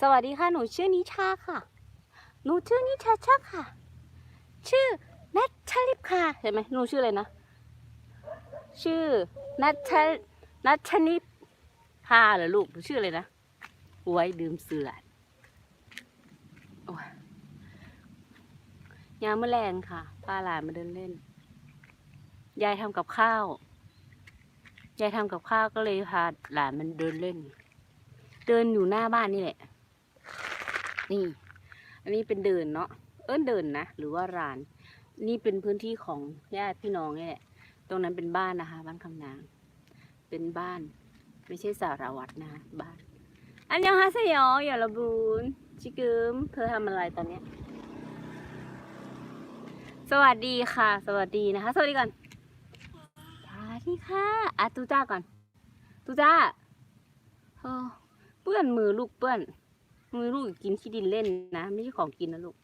สวัสดีค่ะ หนูชื่อนิชาค่ะ หนูชื่อนิชาชักค่ะ ชื่อนัทชลิปค่ะเห็นไหมหนูชื่ออะไรนะ ชื่อนัทชนัทชนิปพาเหรอลูกหนูชื่ออะไรนะไว้ดื่มเสือดโอ้ยยามแมลงค่ะพาหลานมาเดินเล่น ยายทำกับข้าว ยายทำกับข้าวก็เลยพาหลานมันเดินเล่น เดินอยู่หน้าบ้านนี่แหละ นี่ อันนี้เป็นเดินเนาะ เอิ้นเดินนะ หรือว่าร้าน นี่เป็นพื้นที่ของญาติพี่น้องนี่แหละ ตรงนั้นเป็นบ้านนะคะ บ้านคำนาง เป็นบ้าน ไม่ใช่สารวัตรนะคะบ้าน อันยองฮาเซยอย่าระบูนชิกึมเธอทำอะไรตอนเนี้ยสวัสดีค่ะ สวัสดีนะคะ สวัสดีก่อนสวัสดีค่ะอะตูจ้าก่อนตูจ้าเออ เปื้อนมือลูกเปื้อน มือลูกกินขี้ดินเล่นนะไม่ใช่ของกินนะลูก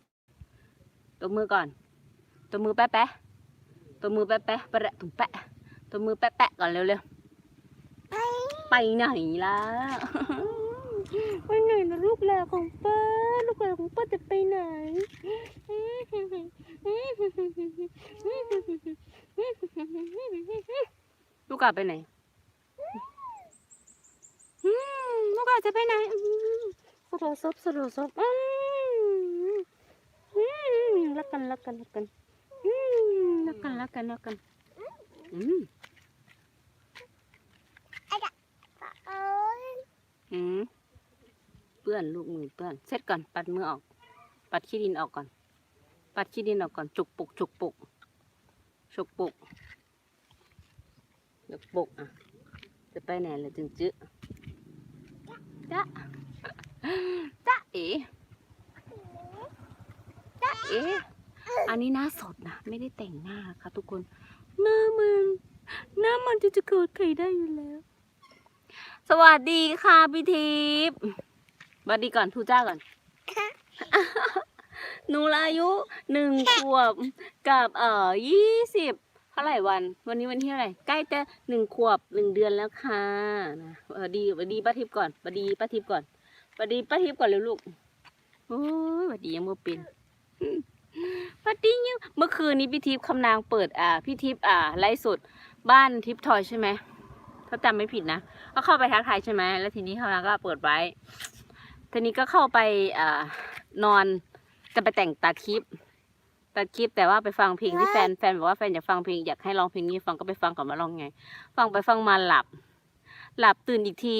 ตัวมือก่อน ตัวมือแปะแปะตัวมือแปะแปะแปะถุงแปะ ตัวมือแปะแปะก่อนเร็วๆไปไหนล่ะไปไหนนะลูกแหลของเป้าลูกแหลของเป้าจะไปไหนลูกกาไปไหนอืมลูกกา จะไปไหนสโลซบสโลซบอืมอืมรักกันรักกันรักกันอืมรักกันรักกันรักกันอืมอืมเปื้อนลูกมือเปื้อนเสร็จก่อนปัดมือออก ปัดขี้ดินออกก่อน ปัดขี้ดินออกก่อนจุกปุกจุกปุกจุกปุกจุกปุกอะจะไปไหนล่ะจึงจื้อ จ๊ะจ๊ะเอ๋จ๊ะเอ๋อันนี้หน้าสดนะ ไม่ได้แต่งหน้าค่ะทุกคน หน้ามันหน้ามันจะจะเกิดใครได้อยู่แล้ว สวัสดีค่ะพี่ทิพย์สวัสดีก่อนทูจ้าก่อนหนูอายุหนึ่งขวบกับเอ่อยี่สิบเท่าไหร่วัน วันนี้วันที่เท่าไรใกล้จะหนึ่งขวบหนึ่งเดือนแล้วค่ะนะสวัสดีสวัสดีป้าทิพย์ก่อนสวัสดีป้าทิพย์ก่อนสวัสดีป้าทิพย์ก่อนเร็วลูกโอ้ยสวัสดียังโมเป็นสวัสดียังเมื่อคืนนี้พี่ทิพย์คำนางเปิดอ่าพี่ทิพย์อ่าไลฟ์สดบ้านทิพย์ทอยใช่ไหมถ้าจำไม่ผิดนะก็เข้าไปทักทายใช่ไหมแล้วทีนี้คำนางก็เปิดไว้ทีนี้ก็เข้าไปอ่านอนจะไปแต่งตัดคลิป ตัดคลิปแต่ว่าไปฟังเพลงที่แฟนแฟนบอกว่าแฟนอยากฟังเพลงอยากให้ร้องเพลงนี้ฟังก็ไปฟังก่อนมาร้องไง ฟังไปฟังมาหลับ หลับตื่นอีกที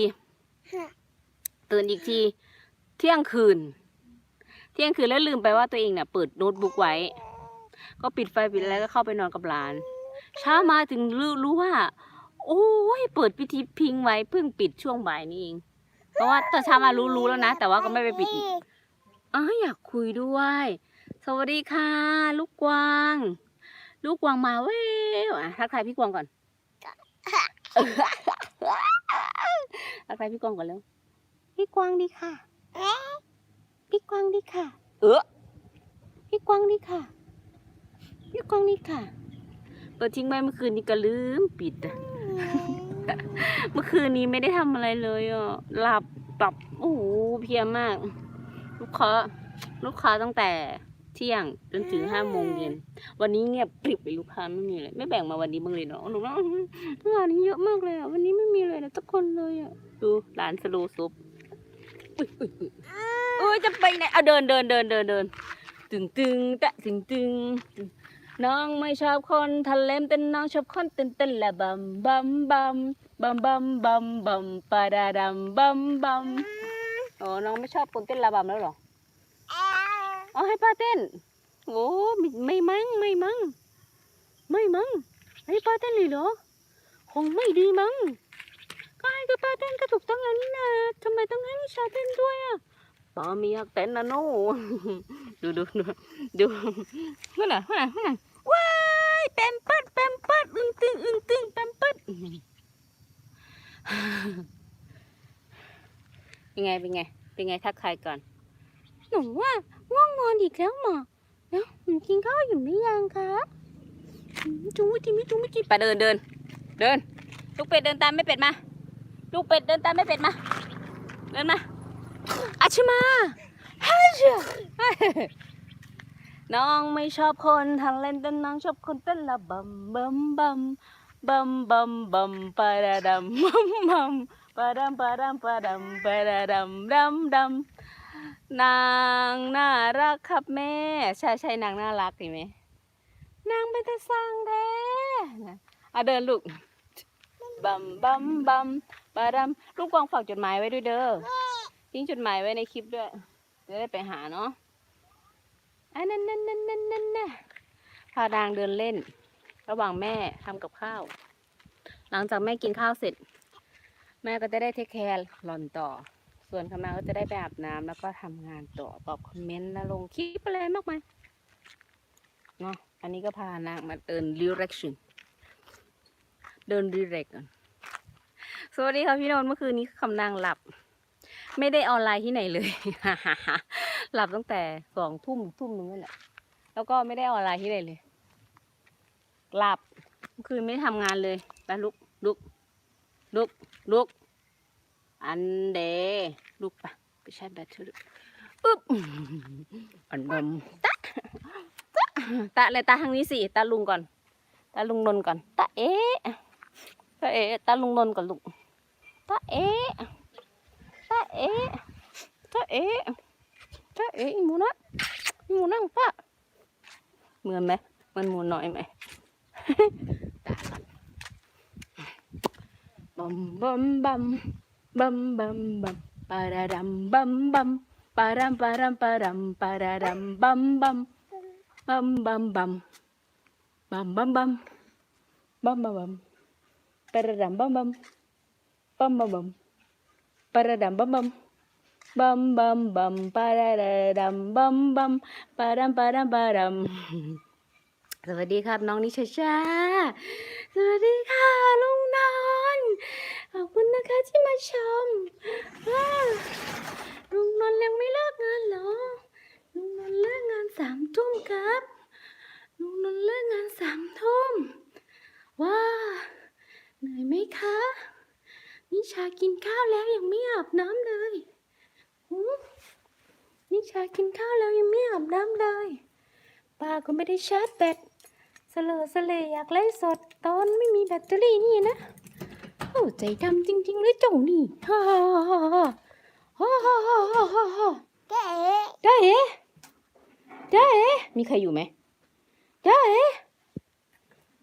ตื่นอีกที เที่ยงคืน เที่ยงคืนแล้วลืมไปว่าตัวเองเนี่ยเปิดโน้ตบุ๊กไว้ ก็ปิดไฟปิดอะไรก็เข้าไปนอนกับหลาน เช้ามาถึงรู้รู้ว่า โอ้ยเปิดพิธีพิงไว้เพิ่งปิดช่วงบ่ายนี่เองเพราะว่าตอนเช้ามารู้รู้แล้วนะแต่ว่าก็ไม่ไปปิดอีกอ๋ออยากคุยด้วย สวัสดีค่ะ ลูกกวาง ลูกกวางมาเว้ยอะทักทายพี่กวางก่อนทักทายพี่กวางก่อนเร็วพี่กวางดีค่ะพี่กวางดีค่ะ เออพี่กวางดีค่ะพี่กวางดีค่ะ เปิดทิ้งไว้เมื่อคืนนี้ก็ลืมปิดอะเมื่อคืนนี้ไม่ได้ทำอะไรเลยอะหลับปรับโอ้โหเพียมาก ลูกค้าลูกค้าตั้งแต่ ที่ยงจนถึงห้าโมงเย็น วันนี้เงียบกริบไปลูกค้าไม่มีเลย ไม่แบ่งมาวันนี้บ้างเลยเนาะหนูว่าอื้อหืองานนี้เยอะมากเลยอะ วันนี้ไม่มีเลยนะทุกคนเลยอะ ดูร้านสโลว์ซุปอุ้ยอุ้ยอุ้ยเอ้ยจะไปไหนเอาเดินเดินเดินเดินเดินตึงตึงตะตึงตึงตึงน้องไม่ชอบคนทะเลมแต่น้องชอบคนเต้นเต้นละบัมบัมบัมบัมบัมบัมบัมปะดาดัมบัมบัมโอ้น้องไม่ชอบคนเต้นละบัมแล้วเหรอ เอาให้ป้าเต้น โอ้ไม่ไม่มั้งไม่มั้งไม่มั้งให้ป้าเต้นเลยเหรอ คงไม่ดีมั้ง ก็ให้กับป้าเต้นก็ถูกต้องแล้วนี่นะทำไมต้องให้วิชาเต้นด้วยอะป้าไม่อยากเต้นนะโน่ดูดูดูดูนั่นน่ะนั่นน่ะนั่นน่ะว้ายแปมปัดแปมปัดอึ้งตึงอึ้งตึงแปมปัดเป็นไงเป็นไงเป็นไงทักทายก่อน หนูว่า ง่วงนอนอีกแล้วหมอแล้วหนูกินข้าวอยู่หรือยังครับอืมจุ้งวิจิมิจุ้งวิจิไปเดินเดิน เดิน ลูกเป็ดเดินตามไม่เป็ดมา ลูกเป็ดเดินตามไม่เป็ดมา เดินมาชมาฮัชน้องไม่ชอบคนทางเล่นแต่น้องชอบคนเต้นละบัมบัมบัมบัมบัมบัมปะดาดัมบัมบัมปะดัมปะดัมปะดัมปะดาดัมดัมดัม นางน่ารักครับแม่ ใช่ใช่นางน่ารักเห็นไหมนางเป็นตาสังแท้อะเดินลูกบัมบัมบัมปะดัมลูกกวางฝากจดหมายไว้ด้วยเด้อทิ้งจดหมายไว้ในคลิปด้วยจะได้ไปหาเนาะอันนั้นนั่นนั่นนั่นนั่นนะพานางเดินเล่น ระหว่างแม่ทำกับข้าว หลังจากแม่กินข้าวเสร็จ แม่ก็จะได้เทคแคร์หล่อนต่อ ส่วนคำนางก็จะได้ไปอาบน้ำแล้วก็ทำงานต่อตอบคอมเมนต์แล้วลงคลิปอะไรมากมายเนาะอันนี้ก็พานางมาเดิน direction เดิน direct ก่อนสวัสดีค่ะพี่นนท์เมื่อคืนนี้คำนางหลับ ไม่ได้ออนไลน์ที่ไหนเลย หลับตั้งแต่สองทุ่มทุ่มนึงนั่นแหละแล้วก็ไม่ได้ออนไลน์ที่ไหนเลย หลับเมื่อคืนไม่ทำงานเลยไปลุกลุกลุกลุก อันเดลุกไปไปใช้แบตเตอรี่อึ๊บอันดมตะตะตะเลยตาทางนี้สิตาลุงก่อน ตาลุงนนท์ก่อน ตาเอ๊ะตาเอ๊ะตาลุงนนท์ก่อนลุงตาเอ๊ะตาเอ๊ะตาเอ๊ะตาเอ๊ะอีหมูนะอีหมูนั่งปะเหมือนไหมเหมันหมูน้อยไหมตาก่อนบัมบัมบัมบัมบัม บัมปาราดัมบัมบัมปารัมปารัมปารัมปาราดัมบัมบัมบัมบัมบั สวัสดีครับน้องนิชาชาสวัสดีค่ะลุงนอนขอบคุณนะคะที่มาชมว้าลุงนอนยังไม่เลิกงานเหรอลุงนอนเลิกงานสามทุ่มครับลุงนอนเลิกงานสามทุ่มว้าเหนื่อยไหมคะนิชากินข้าวแล้วยังไม่อาบน้ำเลยหืมนิชากินข้าวแล้วยังไม่อาบน้ำเลยป้าก็ไม่ได้ชาร์จแบต ลอเสลอยากไล่สดตอนไม่มีแบตเตอรี่นี่นะโอ้ใจดำจริงๆเลยเจ้านี่ฮ่าฮ่าฮ่าฮ่าฮ่าฮ่าฮ่าฮ่าฮ่าฮ่าเก๋ได้เอ๋ได้เอ๋มีใครอยู่ไหมได้เอ๋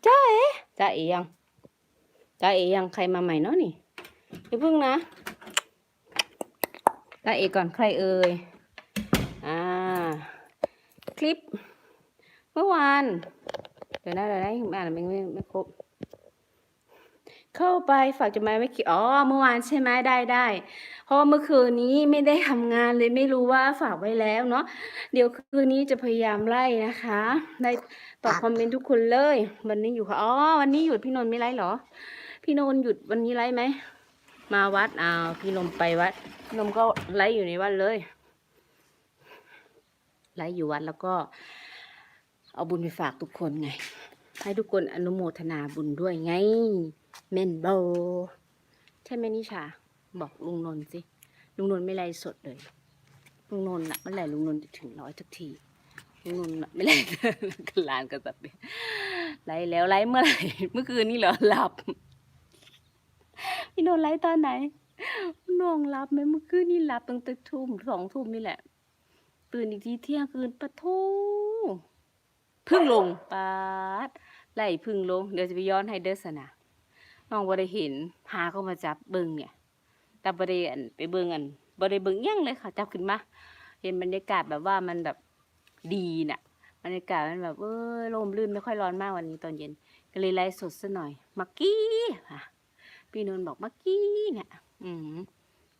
ได้เอ๋จ้าเอ๋ยังจ้าเอ๋ยังใครมาใหม่เนาะนี่อย่าเพิ่งนะจ้าเอ๋ก่อนใครเอ่ยอ่าคลิป เมื่อวาน ดี๋ยวนะเดี๋ยวนะอ่านไม่ไม่ไม่ครบ เข้าไปฝากจดหมายไว้กี่อ๋อเมื่อวานใช่ไหมได้ได้เพราะว่าเมื่อคืนนี้ไม่ได้ทำงานเลยไม่รู้ว่าฝากไว้แล้วเนาะเดี๋ยวคืนนี้จะพยายามไล่นะคะ ได้ตอบคอมเมนต์ทุกคนเลย วันนี้อยู่ค่ะอ๋อวันนี้หยุดพี่นนท์ไม่ไล่เหรอ พี่นนท์หยุดวันนี้ไล่ไหมมาวัดอ้าวพี่นนท์ไปวัดพี่นนท์ก็ไล่อยู่ในวัดเลยไลฟ์อยู่วัดแล้วก็ เอาบุญไปฝากทุกคนไง ให้ทุกคนอนุโมทนาบุญด้วยไงเมนโบใช่ไหมนิชา บอกลุงนนท์สิลุงนนท์ไม่ไลฟ์สดเลยลุงนนท์น่ะเมื่อไหร่ลุงนนท์จะถึงร้อยสักทีลุงนนท์น่ะไม่ไลฟ์กันลานกันแบบนี้ไลฟ์แล้วไลฟ์เมื่อไหร่เมื่อคืนนี้เหรอหลับพี่นนท์ไลฟ์ตอนไหนน้องหลับไหมเมื่อคืนนี้หลับตั้งแต่ทุ่มสองทุ่มนี่แหละ ตื่นอีกทีเที่ยงคืนปะทู พึ่งลงปาดไล่พึ่งลง เดี๋ยวจะไปย้อนให้เดอสนะน้องบ่ได้เห็นพาเข้ามาจับเบิงเนี่ยแต่บ่ได้อันไปเบิงอันบ่ได้เบิงอิหยังเลยค่ะจับขึ้นมาเห็นบรรยากาศแบบว่ามันแบบดีน่ะบรรยากาศมันแบบเออลมลื่นไม่ค่อยร้อนมากวันนี้ตอนเย็น ก็เลยไล่สดซะหน่อยมักกี้ค่ะพี่นนท์บอกมักกี้เนี่ย อืม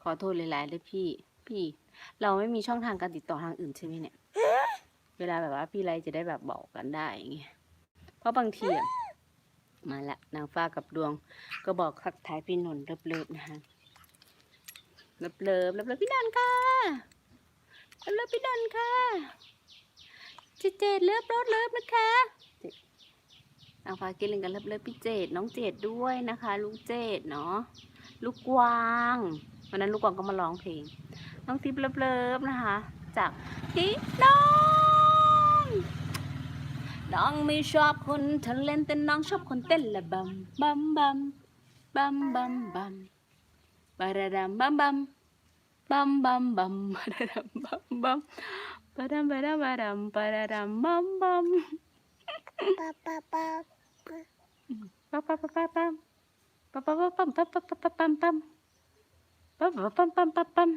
ขอโทษหลายๆเลยพี่ พี่ เราไม่มีช่องทางการติดต่อทางอื่นใช่ไหมเนี่ย เวลาแบบว่าพี่ไรจะได้แบบบอกกันได้อย่างเงี้ยเพราะบางทีอะมาละนางฟ้ากับดวง ก็บอกทักทายพี่นนท์เลิฟๆนะคะเลิฟเลิฟเลิฟเลิฟพี่นนท์ค่ะเลิฟเลิฟพี่นนท์ค่ะเจเจเลิฟรถเลิฟนะคะนางฟ้ากินเล่นกันเลิฟเลิฟพี่เจดน้องเจดด้วยนะคะ ลูกเจดเนาะลูกกวางวันนั้นลูกกวางก็มาร้องเพลงน้องทิพย์เลิฟๆนะคะ จากพี่น้อง น้องไม่ชอบคนทะเลนแต่น้องชอบคนเต้นละบัมบัมบัมบัมบัมบัมบาราดัมบัมบัมบัมบัมบัมบาราดัมบัมบัมบาดัมบาดัมบาดัมบาราดัมบัมบัม Pa pa pa. ปั๊มปั๊มปั๊มปั๊มปั๊มปั๊มปั๊มปั๊มปั๊มปั๊มปั๊มปั๊มปั๊มปั๊มปั๊มปั๊มปั๊ม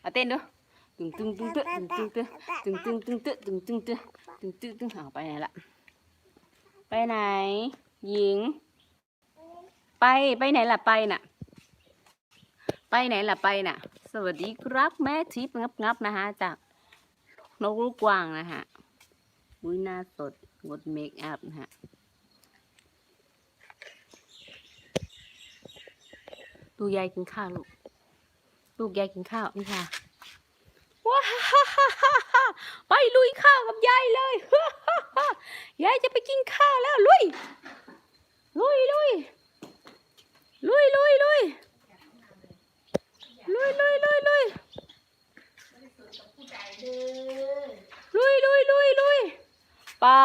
เอาเต้นดู ตึงตึงตึงเตะตึงตึงเตะตึงตึงตึงเตะตึงตึงเตะตึงตึงตึงตึ้ปไหนละไปงตึ้ญิง ไปไปไหนงตึ้ปน่ะ ไปไหงตึ้ไปน่ะ สวัสดีครับแม่ทิพย์งับงับนะคะจากนกลูกกวางนะฮะวุ้ยหน้าสดงดเมคอัพนะฮะดูยายกินข้าวลูก ลูกยายกินข้งวนี่ค่ะ ลุยข้าวกับยายเลยยายจะไปกินข้าวแล้วลุย ลุยลุยลุยลุยลุยลุยลุยลุยลุยลุยลุยลุยลุยปา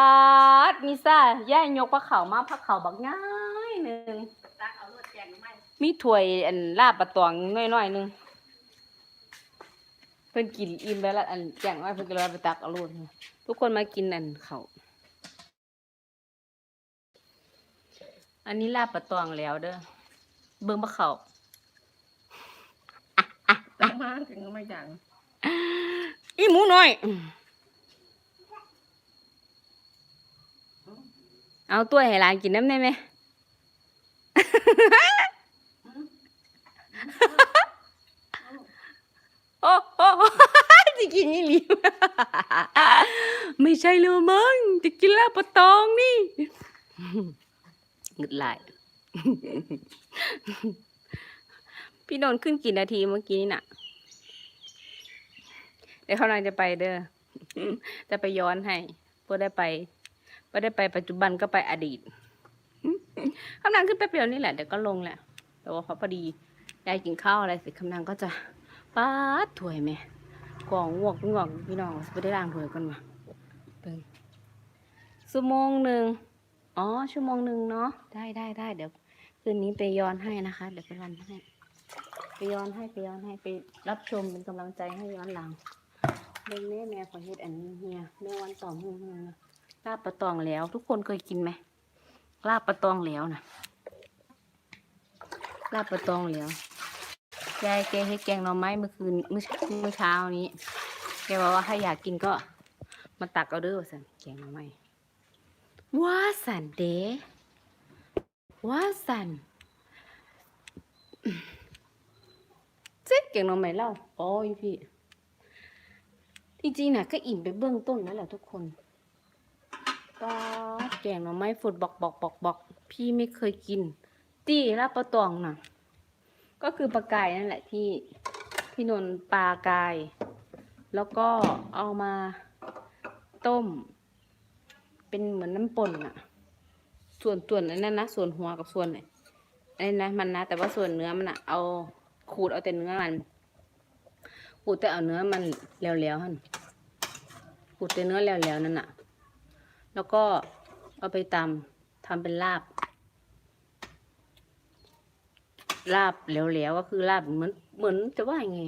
ดมิซ่าแยายกปลาเข่ามาปลาเข่าบักง่ายหนึ่งมีถ้วยอันลาบปลาตองน้อยๆหนึ่ง เพิ่นกินอิ่มแล้วละอันแจงไว้เพิ่นก็เลยเอาไปตักเอาโลดทุกคนมากินอันเขาวอันนี้ลาบปลาตองแล้วเด้อเบิ่งปลาเขาวตักมาถึงไม่จังอีหมูน้อย เอาตัวให้หลานกินน้ำได้ไหม โอ้โอ้จะกินยี่หลีไม่ใช่เลยมั้งจะกินลาบปลาตองนี่งึดหลพี่โดนขึ้นกี่นาทีเมื่อกี้นี่น่ะ เดี๋ยวเขากำลังจะไปเด้อ จะไปย้อนให้พอได้ไปพอได้ไปปัจจุบันก็ไปอดีตคำนางขึ้นแป๊บเดียวนี่แหละเดี๋ยวก็ลงแหละแต่ว่าพอพอดียายกินข้าวอะไรเสร็จคำนางก็จะ ป้าดถ้วยแม่กล่องงวกงวกพี่น้องไปได้ล้างถ้วยกันมาเบิ่งชั่วโมงหนึ่งอ๋อ ชั่วโมงหนึ่งเนาะได้ได้ได้เดี๋ยวคืนนี้ไปย้อนให้นะคะ เดี๋ยวไปรันให้ไปย้อนให้ไปย้อนให้ไปรับชมเป็นกำลังใจให้ย้อนหลังเบิ่งแม่แม่ขอเฮ็ดอันนี้เฮียแม่วันต่อมือเฮียนะลาบปลาตองแล้ว ทุกคนเคยกินไหมลาบปลาตองแล้วนะลาบปลาตองแล้ว ยายแกให้แกงหน่อไม้เมื่อคืนเมื่อเมื่อเช้านี้ แกบอกว่าถ้าอยากกินก็มาตักเอาเด้อสันแกงหน่อไม้ว่าสันเดว่าสันเจ๊แกงหน่อไม้เล่าอ๋ออยู่พี่จริงๆนะก็อิ่มไปเบื้องต้นนั่นแหละทุกคนปลาแกงหน่อไม้ฝุดบอกบอกบอกบอกพี่ไม่เคยกิน ตีลาบปลาตองน่ะ ก็คือปลากายนั่นแหละที่พี่นนท์ปลากาย แล้วก็เอามาต้ม เป็นเหมือนน้ำป่นน่ะส่วนส่วนอันนั้นนะส่วนหัวกับส่วนไหนอันนี้นะมันนะแต่ว่าส่วนเนื้อมันอะเอาขูดเอาแต่เนื้อมันขูดแต่เอาเนื้อมันแล้วๆฮั่นขูดแต่เนื้อแล้วๆนั่นน่ะแล้วก็เอาไปตำทำเป็นลาบ ลาบแล้วๆก็คือลาบเหมือนเหมือนจะว่ายังไง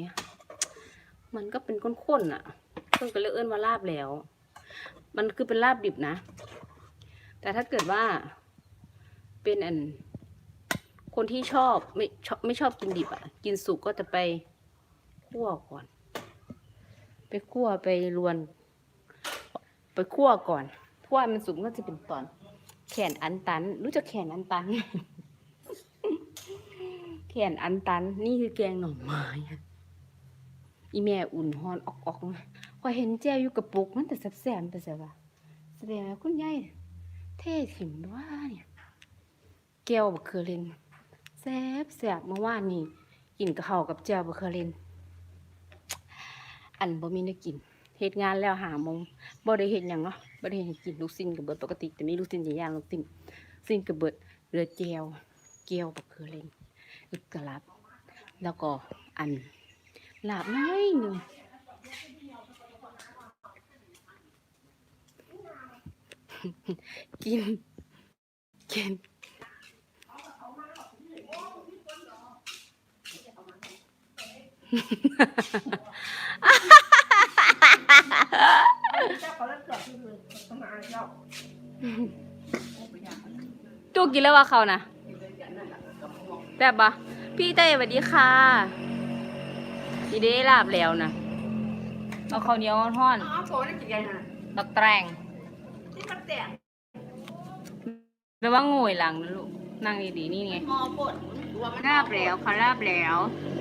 มันก็เป็นข้นๆอะเพิ่งก็เลยเอื้นว่าลาบแล้ว มันคือเป็นลาบดิบนะ แต่ถ้าเกิดว่า เป็นอัน คนที่ชอบไม่ชอบไม่ชอบกินดิบอะ กินสุกก็จะไปคั่วก่อน ไปคั่วไปรวน ไปคั่วก่อนคั่วมันสุกก็จะเป็นตอน แขนอันตัน รู้จักแขนอันตัน แขนอันตัน นี่คือแกงหน่อไม้อะอีแม่อุ่นฮอนออกออกมาพอยเห็นแจวอยู่กับปุกมันแต่แสบๆไปเสียว่าแสดงว่าคุณยายเท่ถิ่มว่าเนี่ยแก้วบะเคอเรนแซ่บแสบเมื่อวานนี้กินกะเพรากับแจวบะเคอเรนอันบ่มีได้กินเฮ็ดงานแล้วหาโมงบ่ได้เฮ็ดหยังเนาะบ่ได้เฮ็ดให้กินลูกชิ้นกับเบิดปกติแต่มีลูกชิ้นอย่างลูกชิ้นชิ้นกับเบิดเรือแจวแก้วบักเคือเลน ดกระลับ แล้วก็อันหลาบน้อยหนึ่งกิน กินตู้กินแล้วว่าเขานะ แซ่บปะพี่เต้สวัสดีค่ะพี่ได้ลาบแล้วนะเอาข้าวเหนียวท่อนอ๋อโผล่ได้กี่ไงฮะดอกแตรงที่มันแตกแล้วว่าโง่ยหลังนะลูก นั่งดีๆนี่ไง มอปวดตัวมันลาบแล้วค่ะลาบแล้ว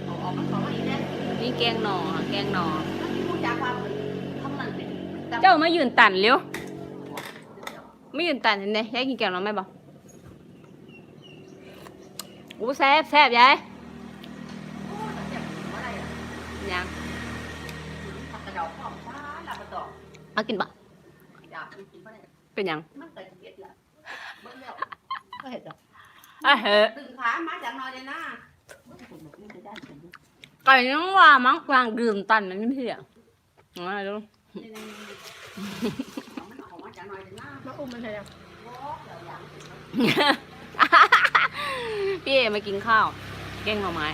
เอาออกมาขอมาอีกแล้วนี่แกงหน่อค่ะแกงหน่อมันมีผู้จากความข้างนั้นเป็น เจ้ามายืนตันเร็วไม่ยืนตันเห็นไหมยายกินแกงหน่อไหมบ่อู้ แซ่บแซ่บยายโอ้แต่อยากกินอะไรอะยังผักกระเดาข้าวฟ้าลาบะตองมากินบ่อยากกินเพราะเนี่ยเป็นหยังมันเกิดเห็ดละเบิ่งแล้วก็เห็ดดอกอะเฮ้ยตึงขามาจากนอยเลยนะมันจะเป็นแบบนี้จะได้เป็นไก่ยังว่ามั้งกลางดื่มตันนั่นนี่พี่อะมาดูนี่นี่มันออกมาจากนอยเลยนะมาอุ้มมันเลยอะโอ้เดี๋ยวอย่าง พี่เอมากินข้าว แกงหน่อไม้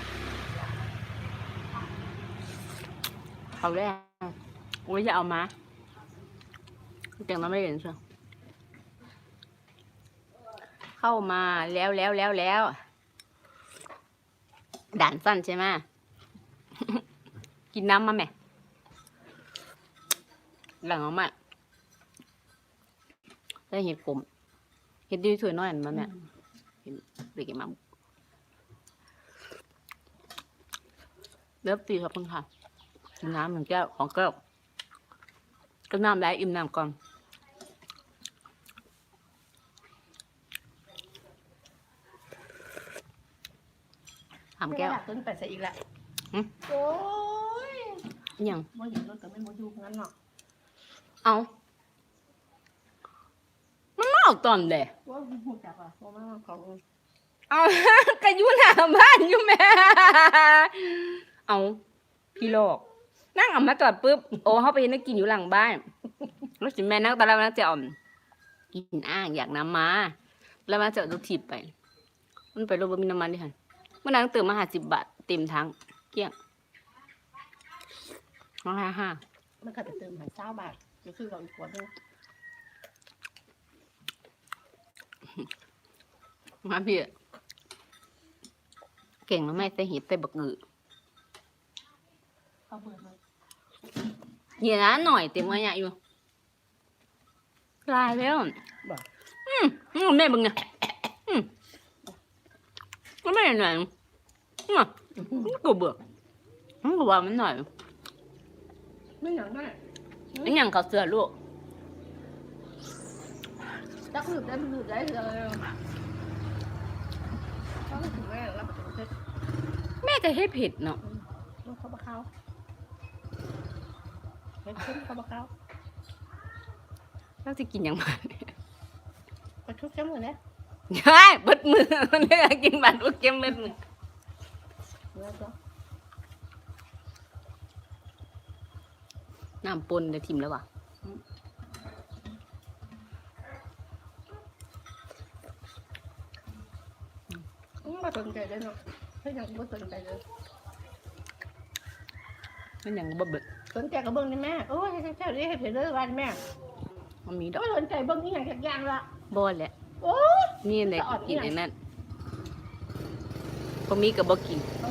เขาแรกโอ้ยจะเอามาแกงหน่อไม่เห็นใช่เข้ามาแล้วแล้วแล้วแล้วด่านสั้นใช่ไหมกินน้ำมาแม่หลังเอามาได้เห็ดผมเห็ดดีสวยน้อยอันมาแม่ เด็กมาเลิฟตีครับคุณค่ะกินน้ำหนึ่งแก้วของแก้วก็น้ำได้อิ่มน้ำก่อนสามแก้วต้นไปใส่อีกแล้วหืมโอ้ยอิหยังบ่เห็นรถแต่ไม่บ่อยู่งั้นเนาะเอามันมาเอาตอนเดะว่าหูจักอะว่ามันของเอาก็อยู่หน้าบ้านอยู่แม่เอาพี่โลก นั่งเออกมาจอดปุ๊บโอ้เขาไปเห็นนักกินอยู่หลังบ้านแล้วสิแม่นั่งตอนแรกนั่งจะเอ่อมกินอ่างอยากน้ำมาแล้วมาจะเอารถถีบไป มันไปรถบมีน้ำมันดิค่ะเมื่อนั้นเติมมาหาสิบบาทเต็มทั้งเกลี้ยงห้าห้าห้ามันก็ไปเติมหาเช้าบาทจะซื้อเราอีกขวดนึง มาพี่อะเก่งแล้วแม่แต่เห็ดแต่บักอือเอาเบื่อมันเหี้ยนะหน่อยเต็มไว้เนี่ยอยู่ลายแล้วอืมอืมแม่เบึงเนี่ยอืมก็ไม่หน่อยอืมมันก็เบื่อมันก็ว่ามันหน่อยไม่หนังได้ไอ้หยังเขาเสือลูกจักหลุดได้หลุดได้เลย เขาไม่ถึงแม่รับประตูเพชรแม่จะให้เผ็ดเนาะต้องเข้ามาเข้าเพชรขึ้นเข้ามาเข้าเราจะกินอย่างมันไปทุบเจ้ามือเนี่ยใช่เบิดมือมันเลยกินบัตรอุกเกมเบิดมือแล้วก็น้ำปนเดี๋ยวทิมแล้วว่ะ ไม่สนใจเลยเนาะถ้ายังไม่สนใจเลยมันยังบ่เบิดสนใจกับเบิ้งนี่แม่โอ้ยเจ้าเรียกให้เผ็ดเลยวันแม่มันมีดอกไม่สนใจเบิ้งนี่อย่างแข็งยางละบ่แหละโอ้ยมีอะไรจะอ่อนกินเนี่ยไอ้นั่นบ่มีกับบ่กินเ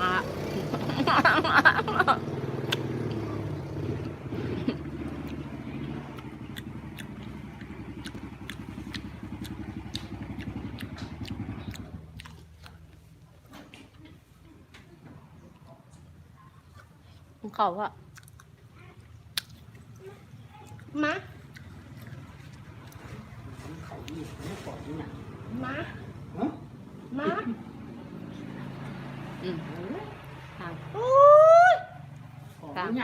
อ เงินให้ได้ยังหนึ่งไม่เห็นบ่กินอ๋ออะเขาว่ามามามาอืมทางโอ้ยทางย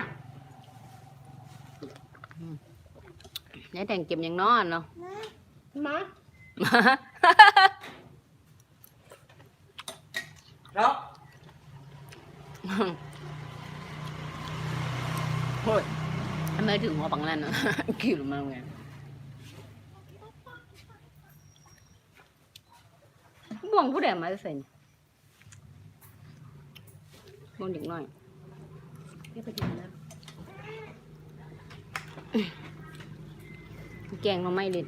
ายแต่งเก็บยังนอนเนาะมา โอ้ยทำ ไมถึงหัวปังนั่นอะกินมาไงบ่วงผู้ใดมาจะใส่นี่บ่วงเด็กน้อยนี่ไปกินนะแกงเราไม่เด็ด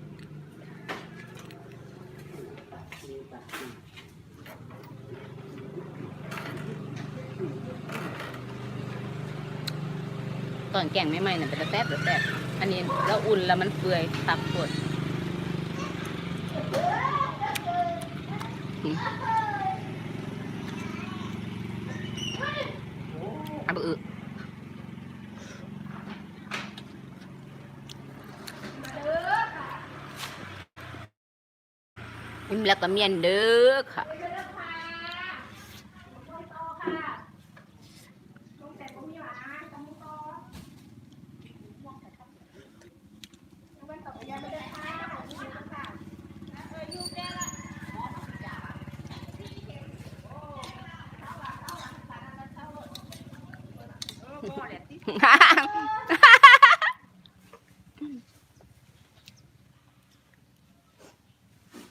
ตอนแกงไม่ไหม้เนี่ยเป็นตะแซ่บหรือแซ่บอันนี้แล้วอุ่นแล้วมันเปื่อยตับปวดอืมเอาไปอึอิ่มแล้วก็เมียนเด้อค่ะ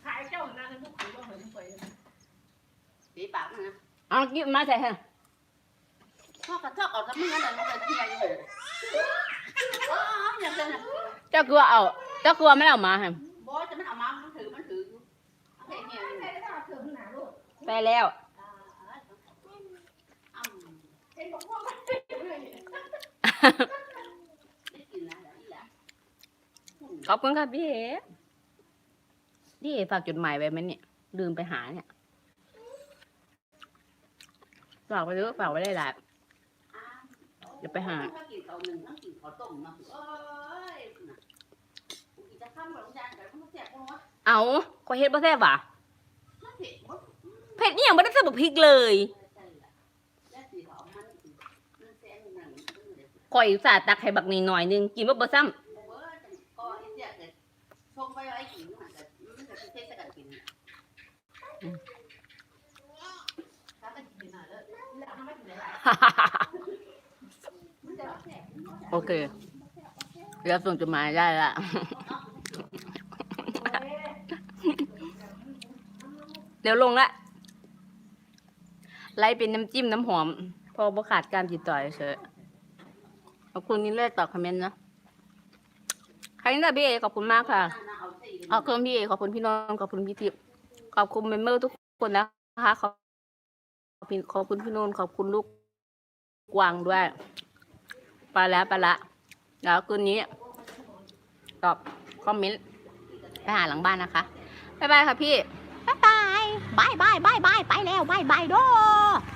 ขายเจ้าหน้ากันทุกคนว่าเหมือนเคยสีปากมันนะเอากินมาใส่ฮะทอดกระทอดเอาทำมึงอะไรมันจะเที่ยงอยู่อ๋ออย่างนั้นเจ้ากลือเอาเจ้ากลือไม่เอามาฮะบอสจะมันเอามามันถือมันถืออยู่ไปแล้ว อ่าอ้ำได้กินแล้วอีหล่ะ ขอบคุณค่ะพี่เอพี่เอฝากจดหมายไว้ไหมเนี่ยลืมไปหาเนี่ยฝากไว้เยอะฝากไว้ได้หลายเดี๋ยวไปหาเอาก็เฮ็ดบะแซ่บว่ะเผ็ดนี่ยังไม่ได้ใส่บพริกเลยข่อยสาตักให้บักนิดหน่อยนึงกินบ่บ่ซ้ำเว้ยจังก็ไอ้เสียเกิด ชงไปไว้กินมันก็มันก็สิเทศกันกินถ้าไปกินน่อยเด้อแล้วทำไมถึงได้หลายำมันจะแซ่บโอเคเดี๋ยวส่งจดหมายได้ละ เดี๋ยวลงละ ไล่เป็นน้ำจิ้มน้ำหอม พอบ่ขาดการติดต่อเฉยขอบคุณนี่เลยตอบคอมเมนต์นะ ใครนี่นะพี่เอขอบคุณมากค่ะ ขอบคุณพี่เอขอบคุณพี่น้องขอบคุณพี่ทิพย์ขอบคุณเมมเบอร์ทุกคนนะคะขอบขอบคุณขอบคุณพี่นนท์ขอบคุณลูกกวางด้วยไปแล้วไปละแล้วคืนนี้ ตอบคอมเมนต์ไปหาหลังบ้านนะคะบ๊ายบายค่ะพี่บ๊ายบายบายบายบายบายไปแล้วบายบายโด